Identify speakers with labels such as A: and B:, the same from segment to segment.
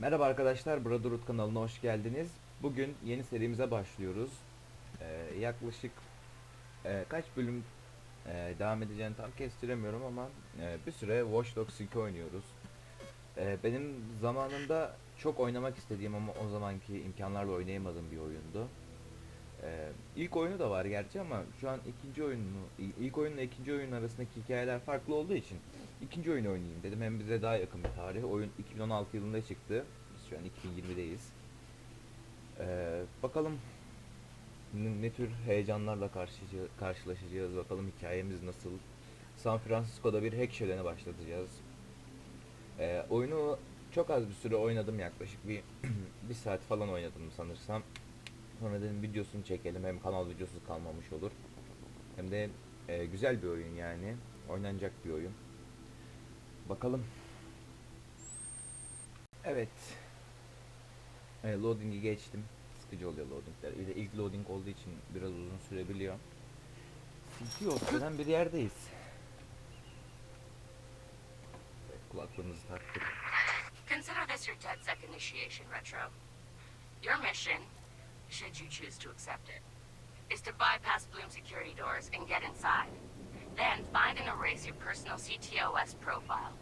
A: Merhaba arkadaşlar, Brotherhood kanalına hoş geldiniz. Bugün yeni serimize başlıyoruz. Ee, yaklaşık e, kaç bölüm e, devam edeceğini tam kestiremiyorum ama e, bir süre Watch Dogs 2 oynuyoruz. E, benim zamanında çok oynamak istediğim ama o zamanki imkanlarla oynayamadığım bir oyundu. E, ilk oyunu da var gerçi ama şu an ikinci oyunu, il- ilk oyunla ikinci oyun arasındaki hikayeler farklı olduğu için ikinci oyunu oynayayım dedim. Hem bize daha yakın bir tarih. Oyun 2016 yılında çıktı. Şu an 2020'deyiz. Ee, bakalım ne tür heyecanlarla karşılaşacağız. Bakalım hikayemiz nasıl. San Francisco'da bir hack şöleni başlatacağız. Ee, oyunu çok az bir süre oynadım yaklaşık bir bir saat falan oynadım sanırsam. Sonra dedim videosunu çekelim hem kanal videosu kalmamış olur. Hem de e, güzel bir oyun yani. Oynanacak bir oyun. Bakalım. Evet. E, loading'i geçtim. Sıkıcı oluyor loadingler. Bir de ilk loading olduğu için biraz uzun sürebiliyor. City Orta'dan bir yerdeyiz. Evet, kulaklığımızı taktık.
B: Consider this your DedSec initiation, Retro. Your mission, should you choose to accept it, is to bypass Bloom security doors and get inside. Then find and erase your personal CTOS profile.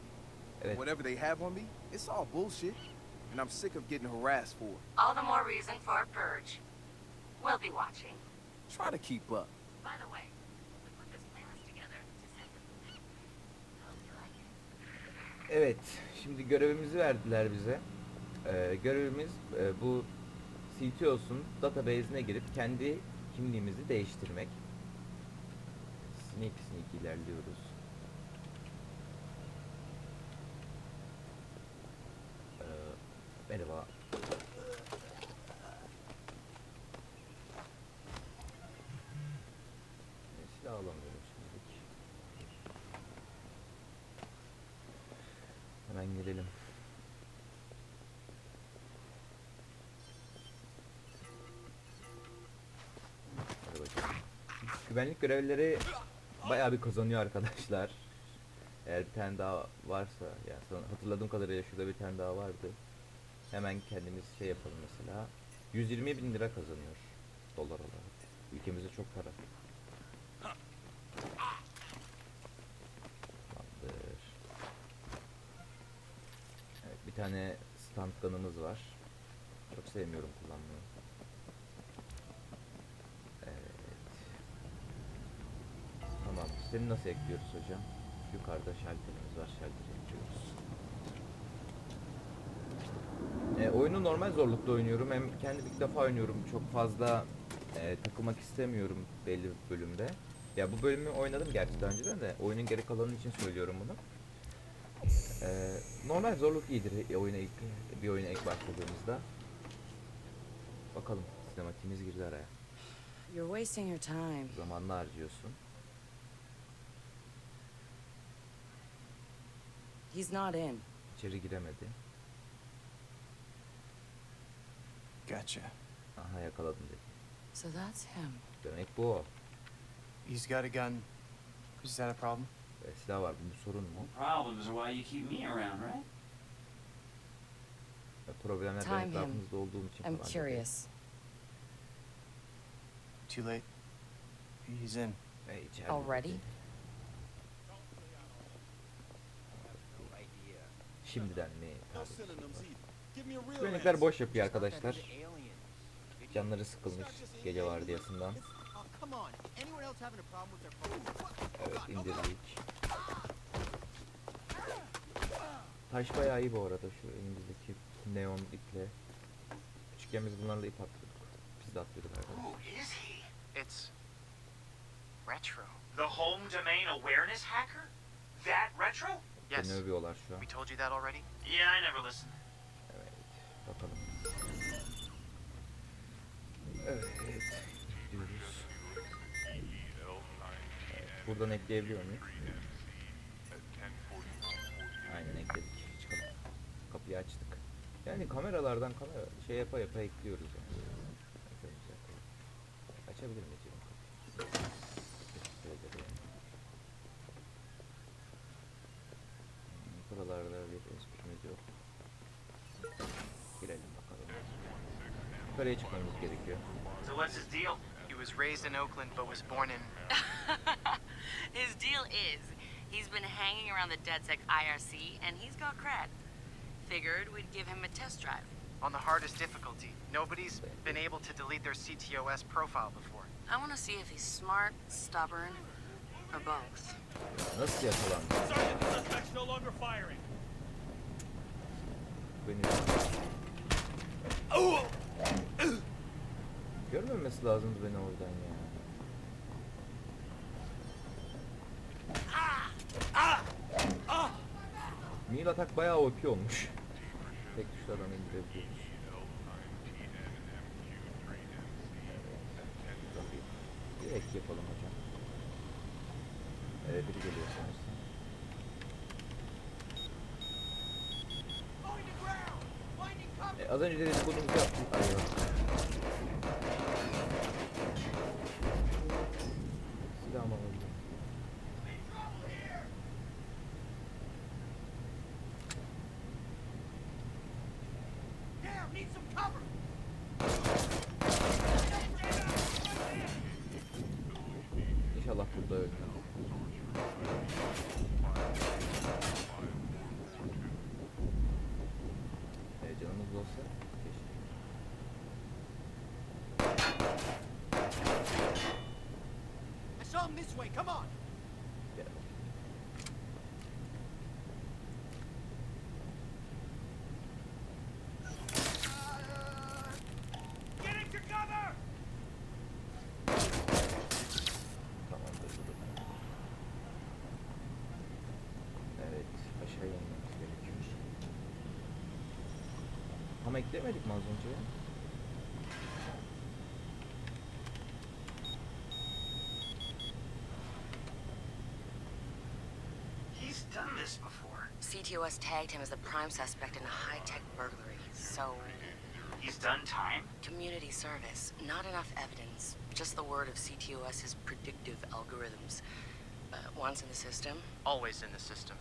A: Evet.
C: Whatever they have on me, it's all bullshit. And I'm sick of getting harassed for it.
B: All the more reason for a purge. We'll be watching.
C: Try to keep up.
B: By the way, we put this playlist together to send it. Hope you like it.
A: Evet, şimdi görevimizi verdiler bize. Ee, görevimiz e, bu CTOS'un database'ine girip kendi kimliğimizi değiştirmek. Sneak sneak ilerliyoruz. Ee, merhaba. Ee, Silah alamıyorum şimdilik. Hemen gelelim. Güvenlik görevlileri bayağı bir kazanıyor arkadaşlar. Eğer bir tane daha varsa, yani hatırladığım kadarıyla şurada bir tane daha vardı. Hemen kendimiz şey yapalım mesela. 120 bin lira kazanıyor dolar olarak. Ülkemizde çok para. Tamamdır. Evet, bir tane stand gun'ımız var. Çok sevmiyorum kullanmayı. Evet. Tamam. Seni nasıl ekliyoruz hocam? Yukarıda şalterimiz var. Şalteri ekliyoruz. E, oyunu normal zorlukta oynuyorum. Hem kendim ilk defa oynuyorum. Çok fazla e, takılmak istemiyorum belli bir bölümde. Ya bu bölümü oynadım gerçi daha önceden de oyunun geri kalanı için söylüyorum bunu. E, normal zorluk iyidir e, oyuna ilk, bir oyuna ilk başladığımızda. Bakalım sinematiğimiz girdi araya.
D: You're wasting your time.
A: Zamanını harcıyorsun.
D: He's not in.
A: İçeri giremedi.
E: Gotcha.
A: Aha yakaladım dedi.
D: So that's him.
A: Demek bu o.
E: He's got a gun. Is that a problem?
A: E, silah var. Bu sorun mu?
F: Problems are why you keep me around, right?
A: E, problemler
D: Time
A: benim
D: him.
A: etrafımızda olduğum için
D: I'm
A: falan
D: curious.
E: Too late. He's in.
A: E, içeride
D: Already?
A: Şimdiden mi? Güvenlikler boş yapıyor arkadaşlar. Canları sıkılmış gece vardiyasından. Evet indirdik. Taş bayağı iyi bu arada şu elimizdeki neon iple. Küçükken biz bunlarla ip atlıyorduk. Biz de atlıyorduk arkadaşlar.
G: Retro.
F: The home domain awareness hacker? That retro?
G: Yes.
A: Beni övüyorlar şu an.
G: We told you that already?
F: Yeah, I never listened.
A: Evet. Gidiyoruz. Evet, buradan ekleyebiliyor muyuz? Aynen ekledik. Çıkalım. Kapıyı açtık. Yani kameralardan kamera şey yapa yapa ekliyoruz yani. Yapalım. Açabilir miyiz Buralarda bir yukarıya çıkmamız gerekiyor.
F: So what's his deal?
G: He was raised in Oakland but was born in.
D: His deal is, he's been hanging around the DedSec IRC, and he's got cred. Figured we'd give him a test drive.
G: on the hardest difficulty. Nobody's been able to delete their CTOS profile before.
D: I want to see if he's smart, stubborn, or both.
A: Nasıl yakalandı?
F: Sergeant, the suspect's no longer firing.
A: Beni... Görmemesi lazımdı beni oradan ya. Mil atak bayağı OP olmuş. Tek tuşla adamı indirebiliyoruz. Direkt yapalım hocam. Evet biri geliyor sanırsam. E, az önce dedikodumuzu yaptım. Ay yok.
F: Him this way. Come on.
A: Ama eklemedik mi az önce ya?
F: Before.
D: CTOS tagged him as the prime suspect in a high-tech burglary, so...
F: He's done time.
D: Community service. Not enough evidence. Just the word of CTOS's predictive algorithms. Uh, once in the system,
G: Always in the system.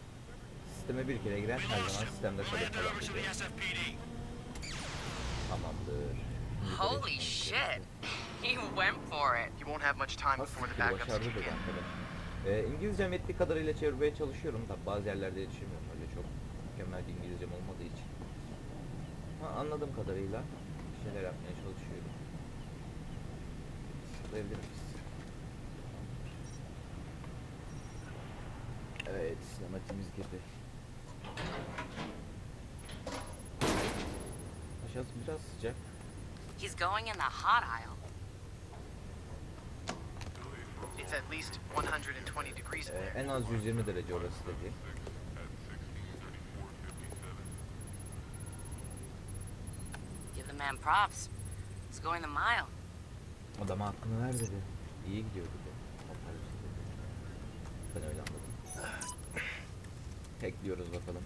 A: Sisteme bir kere giren her zaman sistemde kalır falan. Tamamdır.
D: Holy shit! He went for it.
G: You won't have much time before the
A: Aslında
G: backups
A: başardı
G: kick
A: da
G: in.
A: arkadaş. Ee, İngilizcem yettiği kadarıyla çevirmeye çalışıyorum. Tabi bazı yerlerde yetişemiyorum öyle çok mükemmel bir İngilizcem olmadığı için. Ha, anladığım kadarıyla bir şeyler yapmaya çalışıyorum. Zıplayabilir miyiz? Evet, sinematiğimiz girdi. Aşağısı biraz sıcak.
D: He's going in the hot aisle.
G: It's at least 120 degrees
A: Ee,
G: there.
A: en az 120 derece orası dedi.
D: Give the man props. He's going the mile.
A: Adama hakkını ver dedi. İyi gidiyor dedi. Operasyon dedi. Ben öyle anladım. Hackliyoruz bakalım.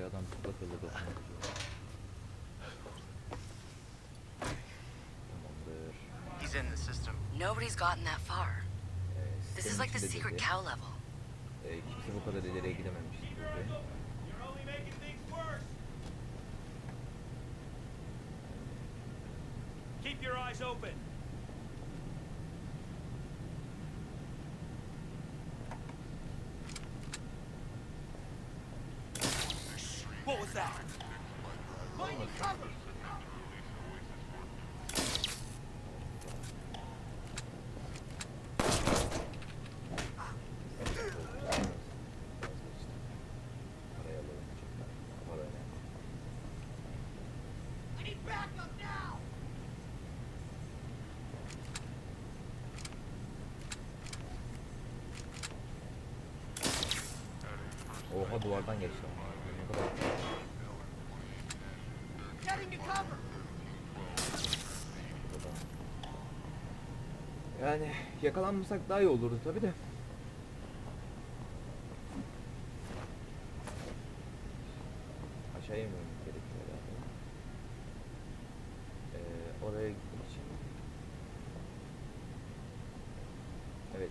A: Derece oraya adam çıplak elle dokunuyor. Tamamdır.
G: He's in the system.
D: Nobody's gotten that far.
A: Ee,
D: This is
A: sistemin
D: like the
A: içinde
D: secret
A: dedi.
D: cow level.
A: Ee, kimse bu kadar ileriye gidememişti dedi.
F: You're only making things worse. Keep your eyes open.
A: Oha duvardan. Yani yakalanmasak daha iyi olurdu tabi de.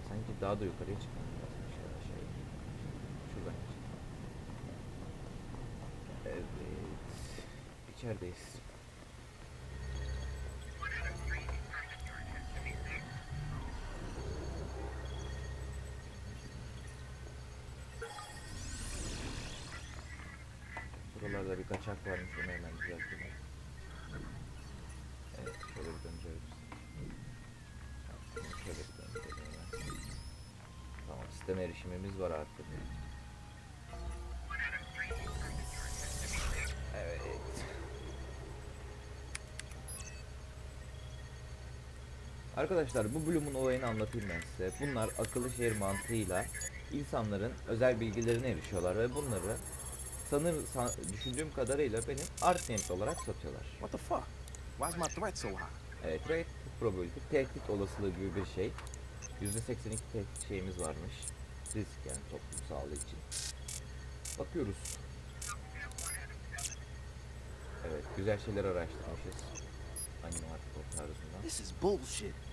A: Sanki daha da yukarıya çıkmam lazım. Aşağı aşağı ineyim. Şuradan geçelim. Evet. İçerideyiz. Buralarda bir kaçak varmış onu hemen düzeltelim. Evet şöyle bir. Tamam, Şöyle bir hemen. Tamam sisteme erişimimiz var artık. Arkadaşlar bu bölümün olayını anlatayım ben size. Bunlar akıllı şehir mantığıyla insanların özel bilgilerine erişiyorlar ve bunları sanır san- düşündüğüm kadarıyla benim art niyetli olarak satıyorlar.
C: What the fuck? Why's my threat so high?
A: Evet, rate probability, tehdit olasılığı gibi bir şey. %82 tehdit şeyimiz varmış. Risk yani toplum sağlığı için. Bakıyoruz. Evet, güzel şeyler araştırmışız. Animatik tarzından.
C: This is bullshit.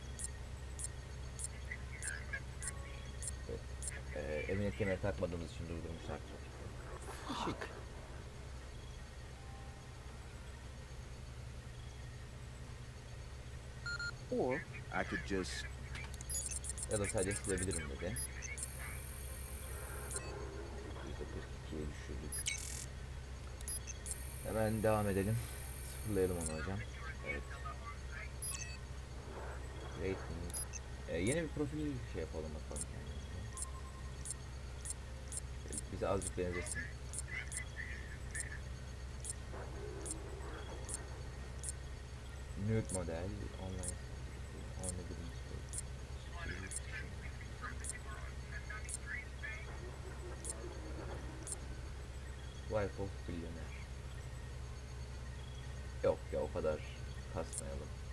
A: Ee, emniyet kemeri takmadığımız için durdurmuşlar. Şık.
C: Or I could just
A: Ya da sadece silebilirim dedi. %42'ye düşürdük. Hemen devam edelim. Sıfırlayalım onu hocam. Evet. Rating. Ee, yeni bir profil şey yapalım bakalım. Bize azıcık benzesin. Nude model, online, online Wife of Billionaire. Yok ya o kadar kasmayalım.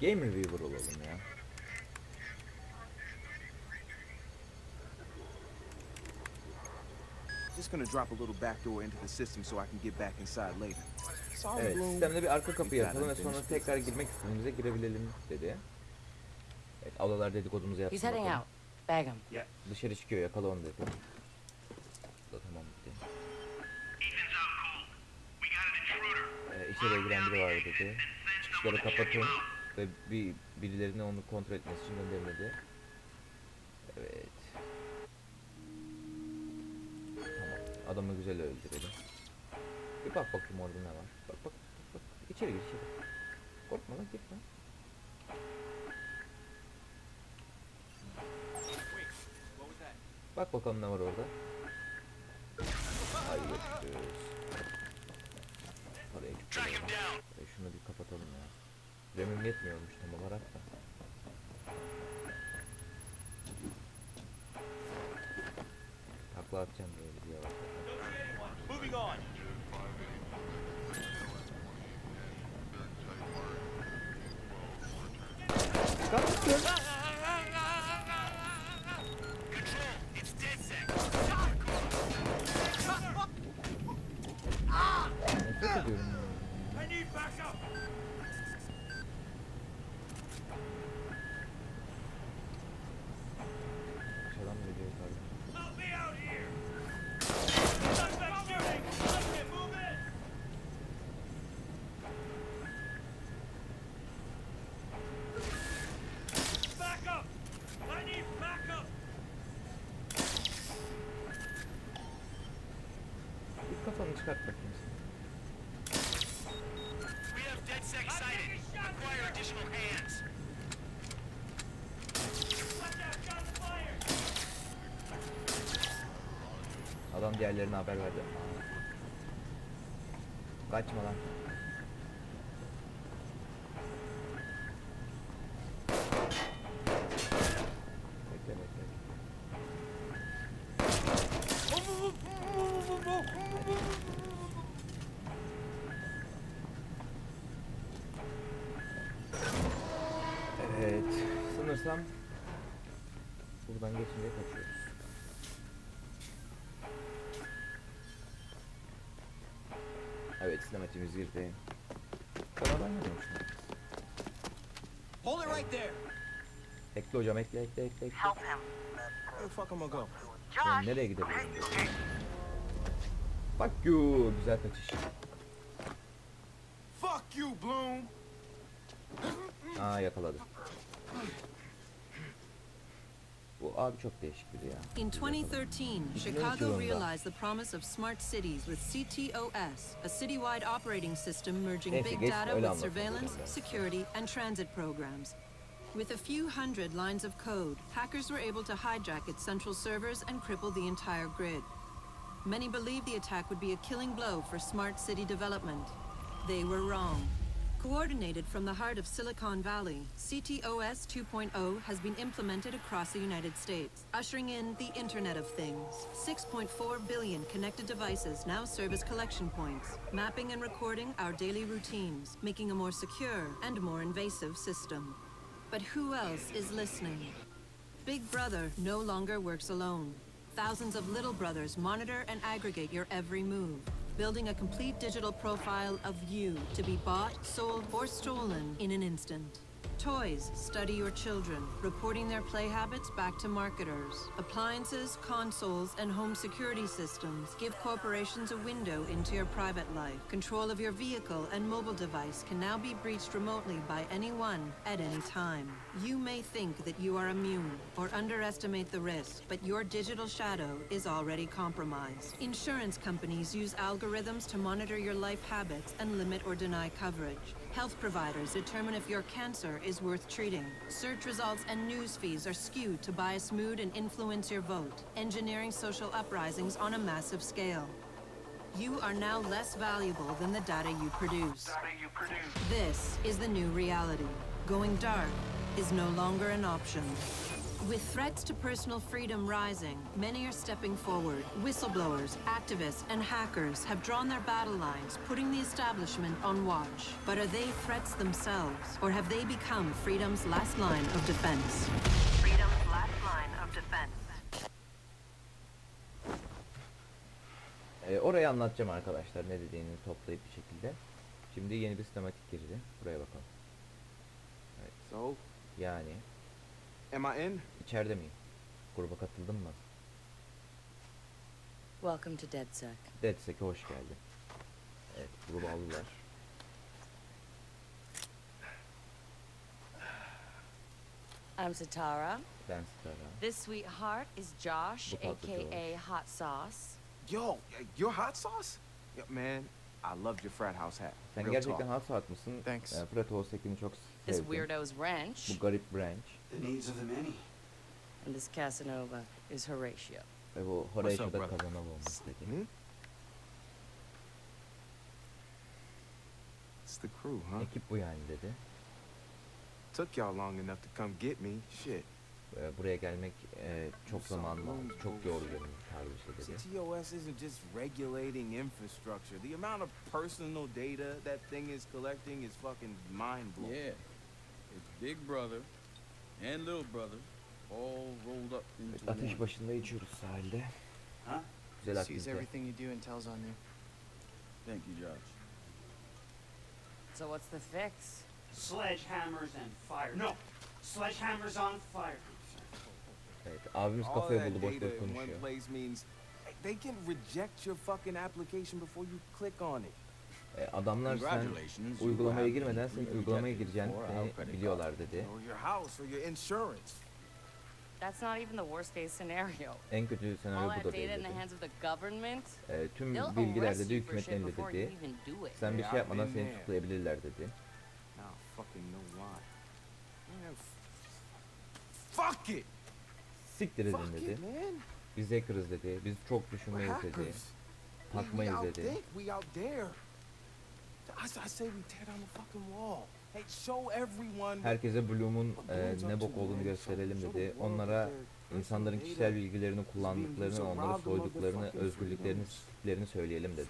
A: Game Reviewer olalım ya.
C: just gonna drop a little backdoor into the system so I can get back inside later. Sorry,
A: Evet, sistemde bir arka kapı yapalım ve sonra tekrar girmek istediğimizde girebilelim dedi. Evet, avlalar dedikodumuzu yapsın
D: He's heading
A: bakalım.
D: out. Bag him.
A: Dışarı çıkıyor yakala onu dedi. Da tamam dedi. Ee, içeriye giren biri var dedi. Çıkışları kapatın ve bir birilerine onu kontrol etmesi için gönderin dedi. Evet. Tamam. Adamı güzel öldürelim. Bir bak bakayım orada ne var. Bak bak bak. bak. İçeri gir içeri. Korkma lan git lan. Bak bakalım ne var orada. Paraya gitti. E şunu bir kapatalım ya. Remim yetmiyormuş tam olarak da. Takla atacağım böyle bir yavaş.
F: Moving on.
A: Kaçtın.
F: Shots fired.
A: Adam diğerlerine haber verdi. Kaçma lan. Evet sinematimiz girdi. Sonradan geliyormuş.
C: Hold it right there.
A: Ekle hocam ekle ekle ekle ekle.
D: Help him.
C: Where the fuck am I go?
A: Ben nereye gidebilirim? Fuck you. Güzel kaçış.
C: Fuck you, Bloom.
A: Aa yakaladı. Bu abi çok değişik biri ya.
H: In 2013, Chicago realized the promise of smart cities with CTOS, a citywide operating system merging big data with surveillance, security, and transit programs. With a few hundred lines of code, hackers were able to hijack its central servers and cripple the entire grid. Many believed the attack would be a killing blow for smart city development. They were wrong. Coordinated from the heart of Silicon Valley, CTOS 2.0 has been implemented across the United States, ushering in the Internet of Things. 6.4 billion connected devices now serve as collection points, mapping and recording our daily routines, making a more secure and more invasive system. But who else is listening? Big Brother no longer works alone. Thousands of little brothers monitor and aggregate your every move, building a complete digital profile of you to be bought, sold, or stolen in an instant. Toys study your children, reporting their play habits back to marketers. Appliances, consoles, and home security systems give corporations a window into your private life. Control of your vehicle and mobile device can now be breached remotely by anyone at any time. You may think that you are immune or underestimate the risk, but your digital shadow is already compromised. Insurance companies use algorithms to monitor your life habits and limit or deny coverage. Health providers determine if your cancer is worth treating. Search results and news feeds are skewed to bias mood and influence your vote, engineering social uprisings on a massive scale. You are now less valuable than the data you produce. This is the new reality. Going dark is no longer an option. With threats to personal freedom rising, many are stepping forward. Whistleblowers, activists, and hackers have drawn their battle lines, putting the establishment on watch. But are they threats themselves, or have they become freedom's last line of defense?
D: Freedom's last line of defense.
A: Ee, orayı anlatacağım arkadaşlar ne dediğini toplayıp bir şekilde. Şimdi yeni bir sinematik girdi. Buraya bakalım.
C: So,
A: Yani
C: am I in?
A: içeride miyim? Gruba katıldın mı?
D: Welcome to DedSec.
A: DedSec'e hoş geldin. Evet grubu aldılar.
I: I'm Satara.
A: Ben Stara.
I: This sweetheart is Josh,
A: Bu tatlı
I: aka Hot Sauce.
C: Yo, your hot sauce? Yo, man, I loved your frat house hat.
A: Sen
C: Real
A: gerçekten
C: talk.
A: hot saat mısın?
E: Thanks.
A: Ee, Fred Olsek'ini çok
I: This
A: sevdim.
I: weirdo's Wrench.
A: Bu garip branch.
F: The needs of the many.
I: And this Casanova is Horatio.
A: Ve bu
F: up,
A: Horatio'da
F: brother?
A: kazanam olmuş dedi.
C: Hmm? It's the crew, huh?
A: Ekip bu yani dedi.
C: Took y'all long enough to come get me. Shit.
A: Ee, buraya gelmek e, çok zaman aldı. Çok yordu beni tarzı bir şey dedi.
C: CTOS isn't just regulating infrastructure. The amount of personal data that thing is collecting is fucking mind blowing.
J: Yeah. It's Big Brother and Little Brother all rolled up
A: Evet,
J: into
A: ateş
J: one.
A: başında içiyoruz sahilde.
F: Huh?
A: Güzel
E: Sees
A: aktivite.
E: everything you do and tells on you.
J: Thank you, Josh.
I: So what's the fix?
F: Sledgehammers and fire. No, sledgehammers on fire.
A: Evet, abimiz
C: All
A: kafaya
C: that
A: buldu boş
C: data
A: boş
C: in one
A: konuşuyor.
C: place means they can reject your fucking application before you click on it.
A: Ee, adamlar sen uygulamaya girmeden
J: rejected
A: uygulamaya gireceğini biliyorlar dedi.
I: That's not even the worst case scenario.
A: En kötü senaryo
I: that
A: bu da
I: data
A: değil
I: in the
A: dedi. Ee, tüm bilgiler dedi
I: you for
A: hükümet
I: shit
A: elinde dedi. Sen bir şey yapmadan seni tutuklayabilirler dedi.
C: Fuck it.
A: Siktir edin dedi. Biz hackerız dedi. Biz çok düşünmeyiz dedi. Takmayız dedi. Herkese Bloom'un e, ne bok olduğunu gösterelim dedi. Onlara insanların kişisel bilgilerini kullandıklarını, onları soyduklarını, özgürlüklerini, siktiklerini söyleyelim dedi.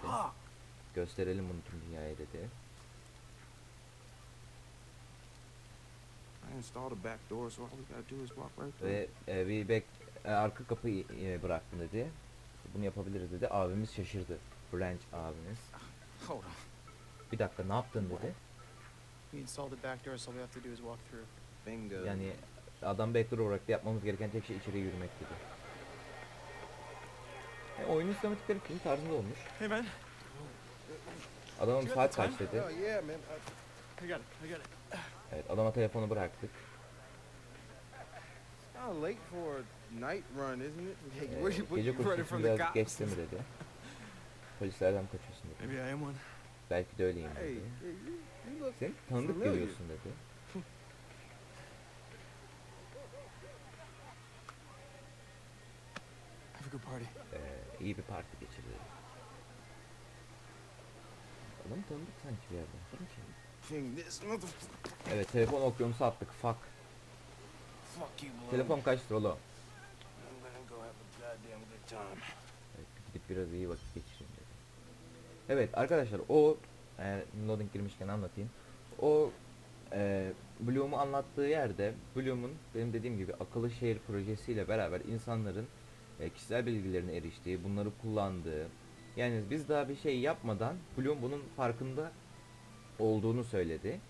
A: Gösterelim bunu tüm dünyaya dedi.
C: I installed a back door, so all we gotta do is walk right through.
A: Ve e, bir bek, e, arka kapıyı e, bıraktım dedi. Bunu yapabiliriz dedi. Abimiz şaşırdı. Branch abimiz.
C: Hold on.
A: Bir dakika ne yaptın dedi.
E: We installed the back door, so all we have to do is walk through.
C: Bingo.
A: Yani adam backdoor olarak da yapmamız gereken tek şey içeriye yürümek dedi. E, oyunun sistematikleri film tarzında olmuş.
E: Hey man,
A: Adamın saat kaç dedi.
C: Oh yeah, man.
E: I got it. I got it.
A: Evet adama telefonu bıraktık.
C: Kind late for a night run, isn't it?
A: Ee,
C: what, what,
A: gece
C: you running
A: koşusu
C: from the
A: biraz
C: cops?
A: geçti mi dedi. Polislerden kaçıyorsun dedi.
E: Maybe I am one.
A: Belki de öyleyim dedi. Sen tanıdık geliyorsun dedi. Ee, iyi bir parti geçirdi. Adam tanıdık sanki bir yerden. Evet telefon okyanusu attık. Fuck. Telefon kaçtır oğlum? Evet, gidip biraz iyi vakit geçireyim. Evet arkadaşlar o eğer loading girmişken anlatayım. O e, Bloom'u anlattığı yerde Bloom'un benim dediğim gibi akıllı şehir projesiyle beraber insanların e, kişisel bilgilerine eriştiği, bunları kullandığı yani biz daha bir şey yapmadan Bloom bunun farkında olduğunu söyledi.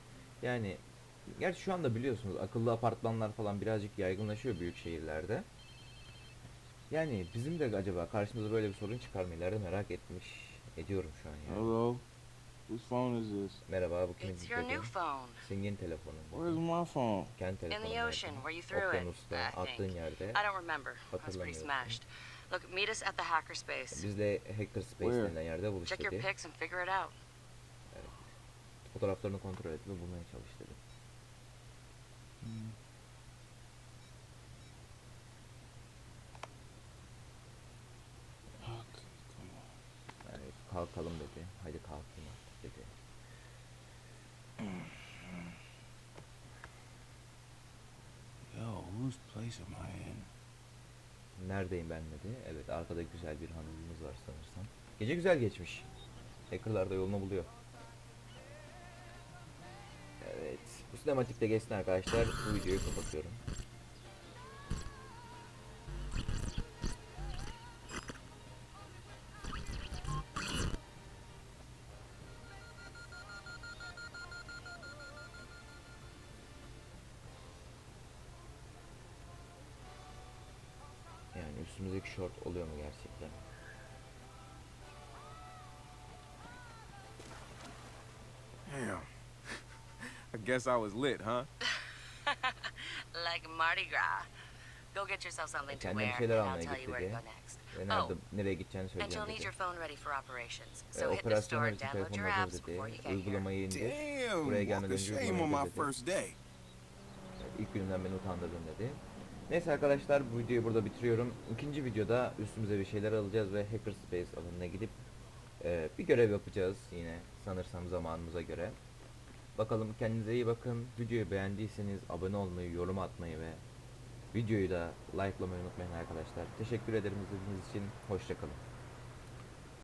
A: Yani gerçi şu anda biliyorsunuz akıllı apartmanlar falan birazcık yaygınlaşıyor büyük şehirlerde. Yani bizim de acaba karşımıza böyle bir sorun çıkar mı ileride merak etmiş ediyorum şu an ya.
K: Hello? Whose phone is this?
A: Merhaba bu kimin
D: It's your new
A: dedi?
D: phone.
A: Senin yeni telefonun. bu.
K: Where's my phone?
A: Kendi
D: In
A: telefonum.
D: the ocean, where you threw it,
A: Okyanusta
D: I
A: attığın
D: think.
A: yerde.
D: I don't remember. I was pretty smashed. Look, meet us at the hackerspace.
A: Bizle Hackerspace
K: Where?
A: denilen yerde buluş
D: Check your pics and figure it out.
A: Fotoğraflarını kontrol et ve bulmaya çalış dedi.
K: Okay, come on.
A: Yani kalkalım dedi. Hadi kalkayım artık dedi.
K: Yo, whose place am I in?
A: Neredeyim ben dedi. Evet arkada güzel bir hanımımız var sanırsam. Gece güzel geçmiş. Hackerlar da yolunu buluyor. Evet. Bu sinematik de geçsin arkadaşlar. Bu videoyu kapatıyorum.
C: I guess I was lit, huh?
D: like Mardi Gras. Go get yourself something to wear, and I'll tell you where to go next.
A: Ve nerede,
D: Oh,
A: nereye gideceğini
D: And
A: söyleyeceğim
D: you'll need
A: dedi.
D: your phone ready for operations. So hit the store,
A: için
D: download your apps before
A: dedi.
D: you get here.
A: Uygulamayı indir.
C: Damn,
A: Buraya
C: walk
A: gelmeden
C: of
A: önce
C: shame on
A: uygulamayı
C: my
A: dedi.
C: first day.
A: İlk gününden beni utandırdın dedi. Neyse arkadaşlar bu videoyu burada bitiriyorum. İkinci videoda üstümüze bir şeyler alacağız ve Hackerspace alanına gidip e, bir görev yapacağız yine sanırsam zamanımıza göre. Bakalım kendinize iyi bakın. Videoyu beğendiyseniz abone olmayı, yorum atmayı ve videoyu da likelamayı unutmayın arkadaşlar. Teşekkür ederim izlediğiniz için. Hoşçakalın.